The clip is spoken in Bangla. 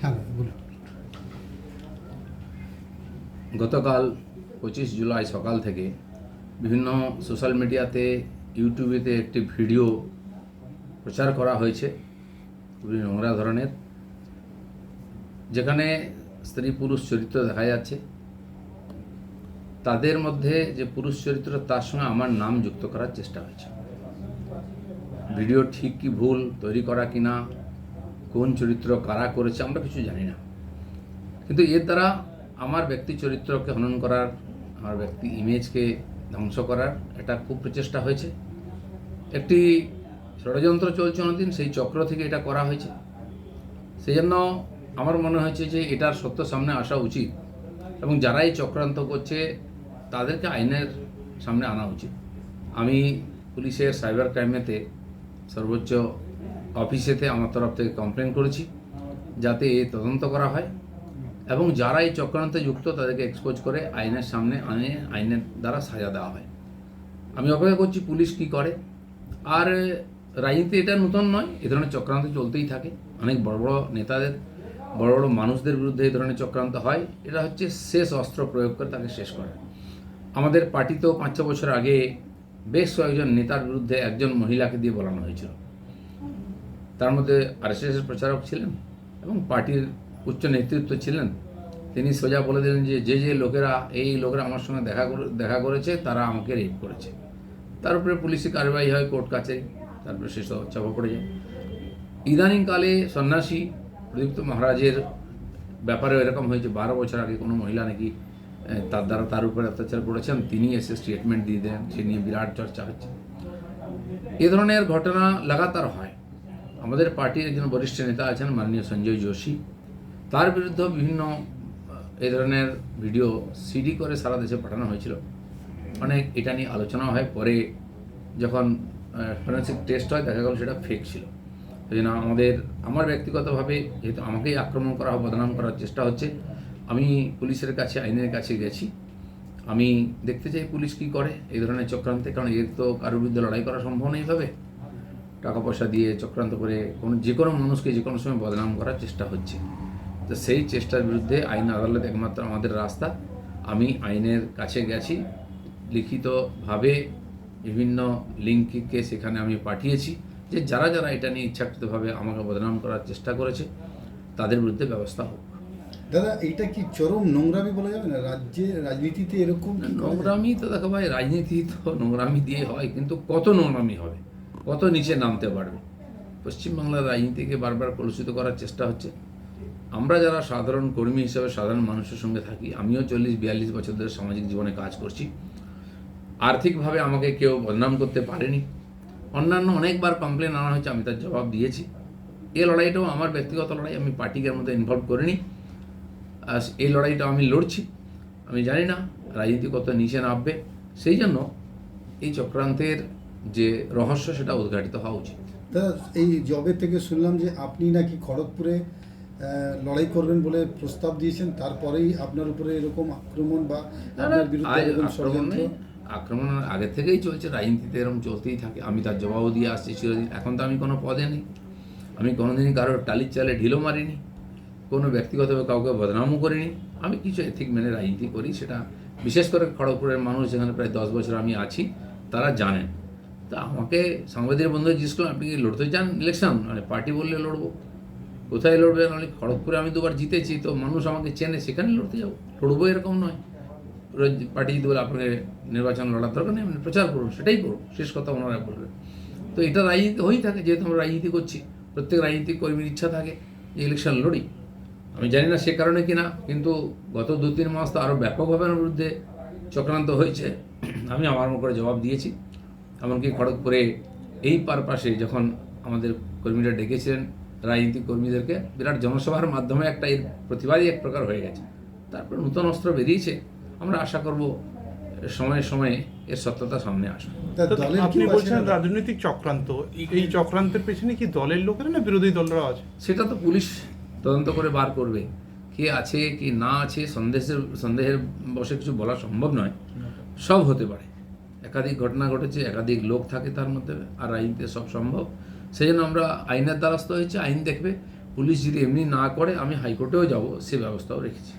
হ্যাঁ গতকাল পঁচিশ জুলাই সকাল থেকে বিভিন্ন সোশ্যাল মিডিয়াতে, ইউটিউবেতে একটি ভিডিও প্রচার করা হয়েছে, খুবই নোংরা ধরনের, যেখানে স্ত্রী পুরুষ চরিত্র দেখা যাচ্ছে। তাদের মধ্যে যে পুরুষ চরিত্র, তার সঙ্গে আমার নাম যুক্ত করার চেষ্টা হয়েছে। ভিডিও ঠিক কি ভুল, তৈরি করা কিনা কোন চরিত্র কারা করেছে আমরা কিছু জানি না। কিন্তু এর দ্বারা আমার ব্যক্তি চরিত্রকে হনন করার, আমার ব্যক্তি ইমেজকে ধ্বংস করার এটা খুব প্রচেষ্টা হয়েছে। একটি ষড়যন্ত্র চলছে অনেকদিন, সেই চক্র থেকে এটা করা হয়েছে। সেই জন্য আমার মনে হয়েছে যে এটার সত্য সামনে আসা উচিত এবং যারা এই চক্রান্ত করছে তাদেরকে আইনের সামনে আনা উচিত। আমি পুলিশের সাইবার ক্রাইমেতে সর্বোচ্চ অফিসেতে আমার তরফ থেকে কমপ্লেন করেছি, যাতে এ তদন্ত করা হয় এবং যারা এই চক্রান্তে যুক্ত তাদেরকে এক্সপোজ করে আইনের সামনে আনে আইনের দ্বারা সাজা দেওয়া হয়। আমি অপেক্ষা করছি পুলিশ কি করে। আর রাজনীতি এটা নতুন নয়, এ ধরনের চক্রান্ত চলতেই থাকে। অনেক বড় বড় নেতাদের, বড় বড় মানুষদের বিরুদ্ধে এই ধরনের চক্রান্ত হয়। এটা হচ্ছে শেষ অস্ত্র প্রয়োগ করে তাকে শেষ করে। আমাদের পার্টিতেও পাঁচ ছ বছর আগে বেশ কয়েকজন নেতার বিরুদ্ধে একজন মহিলাকে দিয়ে বলানো হয়েছিল। তার মধ্যে আরএসএসের প্রচারক ছিলেন এবং পার্টির উচ্চ নেতৃত্ব ছিলেন। তিনি সোজা বলে দিলেন যে যে যে লোকেরা, এই লোকেরা আমার সঙ্গে দেখা দেখা করেছে, তারা আমাকে রেপ করেছে। তার উপরে পুলিশি কারবাই হয় কোর্ট কাছারি তারপরে সেসব চাপা পড়ে যায়। ইদানিংকালে সন্ন্যাসী প্রদীপ্ত মহারাজের ব্যাপারে এরকম হয়েছে। বারো বছর আগে কোনো মহিলা নাকি তার দ্বারা তার উপরে অত্যাচার করেছেন, তিনি এসে স্টেটমেন্ট দিয়ে দেন। সে নিয়ে বিরাট চর্চা হচ্ছে। এ ধরনের ঘটনা লাগাতার হয়। আমাদের পার্টির একজন বরিষ্ঠ নেতা আছেন মাননীয় সঞ্জয় যোশী। তার বিরুদ্ধে বিভিন্ন এই ধরনের ভিডিও সিডি করে সারা দেশে পাঠানো হয়েছিল। অনেক এটা নিয়ে আলোচনা হয়। পরে যখন ফরেন্সিক টেস্ট হয়, দেখা গেল সেটা ফেক ছিল। সেই জন্য আমাদের, আমার ব্যক্তিগতভাবে যেহেতু আমাকেই আক্রমণ করা বদনাম করার চেষ্টা হচ্ছে, আমি পুলিশের কাছে, আইনের কাছে গেছি। আমি দেখতে চাই পুলিশ কি করে এই ধরনের চক্রান্তে, কারণ এর তো কারোর বিরুদ্ধে লড়াই করা সম্ভব নেই টাকা পয়সা দিয়ে চক্রান্ত করে কোনো যে কোনো মানুষকে যে কোনো সময় বদনাম করার চেষ্টা হচ্ছে। তো সেই চেষ্টার বিরুদ্ধে আইন আদালত একমাত্র আমাদের রাস্তা। আমি আইনের কাছে গেছি লিখিতভাবে বিভিন্ন লিঙ্ককে সেখানে আমি পাঠিয়েছি যে যারা যারা এটা নিয়ে ইচ্ছাকৃতভাবে আমাকে বদনাম করার চেষ্টা করেছে তাদের বিরুদ্ধে ব্যবস্থা হোক। দাদা এটা কি চরম নোংরামি বলা যাবে না? রাজ্যে রাজনীতিতে এরকম নোংরামি তো দেখো ভাই রাজনীতি তো নোংরামি দিয়ে হয় কিন্তু কত নোংরামি হবে? কত নিচে নামতে পারবে? পশ্চিমবাংলার রাজনীতিকে বারবার কলুষিত করার চেষ্টা হচ্ছে। আমরা যারা সাধারণ কর্মী হিসেবে সাধারণ মানুষের সঙ্গে থাকি, আমিও চল্লিশ, বিয়াল্লিশ বছর ধরে সামাজিক জীবনে কাজ করছি। আর্থিকভাবে আমাকে কেউ বদনাম করতে পারেনি। অন্যান্য অনেকবার কমপ্লেন আনা হয়েছে, আমি তার জবাব দিয়েছি। এই লড়াইটাও আমার ব্যক্তিগত লড়াই, আমি পার্টিকে মধ্যে ইনভলভ করিনি। এই লড়াইটা আমি লড়ছি। আমি জানি না রাজনীতি কত নিচে নামবে। সেই জন্য এই চক্রান্তের যে রহস্য সেটা উদ্ঘাটিত হওয়া উচিত। দাদা এই জবে থেকে শুনলাম যে আপনি নাকি খড়গপুরে লড়াই করবেন বলে প্রস্তাব দিয়েছেন তারপরেই আপনার উপরে এরকম আক্রমণ বা আপনার বিরুদ্ধে এরকম আক্রমণে আক্রমণের আগে থেকেই চলছে রাজনীতিতে এরকম চলতেই থাকে। আমি তার জবাবও দিয়ে আসছি চিরদিন। এখন তো আমি কোনো পদে নেই। আমি কোনোদিনই কারোর টালির চালে ঢিলও মারিনি। কোনো ব্যক্তিগতভাবে কাউকে বদনামও করিনি। আমি কিছু এথিক মেনে রাজনীতি করি সেটা বিশেষ করে খড়গপুরের মানুষ যেখানে প্রায় দশ বছর আমি আছি তারা জানেন। তা আমাকে সাংবাদিক বন্ধু জিজ্ঞেস করলাম আপনি কি লড়তে চান ইলেকশন মানে পার্টি বললে লড়বো। কোথায় লড়বে? নাহলে খড়গপুরে, আমি দুবার জিতেছি, তো মানুষ আমাকে চেনে, সেখানে লড়তে যাব। লড়বো এরকম নয়। পার্টি যদি বলে আপনাকে নির্বাচন লড়ার দরকার নেই আপনি প্রচার করুন সেটাই করুন শেষ কথা ওনারা বলবেন তো এটা রাজনীতি হয়েই থাকে, যেহেতু আমরা রাজনীতি করছি, প্রত্যেক রাজনীতি কর্মীর ইচ্ছা থাকে যে ইলেকশন লড়ি। আমি জানি না সে কারণে কি না কিন্তু গত দু তিন মাস তো আরও ব্যাপকভাবে আমার বিরুদ্ধে চক্রান্ত হয়েছে। আমি আমার করে জবাব দিয়েছি। এমনকি খড়গপুরে এই পারপাসে যখন আমাদের কর্মীরা ডেকেছিলেন রাজনীতিক কর্মীদেরকে বিরাট জনসভার মাধ্যমে একটা এর প্রতিবাদই এক প্রকার হয়ে গেছে। তারপর নূতন অস্ত্র বেরিয়েছে। আমরা আশা করব সময়ে সময়ে এর সত্যতা সামনে আসবে। আপনি বলছেন রাজনৈতিক চক্রান্ত। এই- এই চক্রান্তের পেছনে কি দলের লোকেরা না বিরোধী দলরা আছে? সেটা তো পুলিশ তদন্ত করে বার করবে। কে আছে কি না আছে সন্দেহের সন্দেহের বসে কিছু বলা সম্ভব নয়। সব হতে পারে। একাধিক ঘটনা ঘটেছে, একাধিক লোক থাকে তার মধ্যে আর আইনতে সব সম্ভব। সেই জন্য আমরা আইনের দ্বারস্থ হয়েছে, আইন দেখবে। পুলিশ যদি এমনি না করে, আমি হাইকোর্টেও যাব, সে ব্যবস্থাও রেখেছি।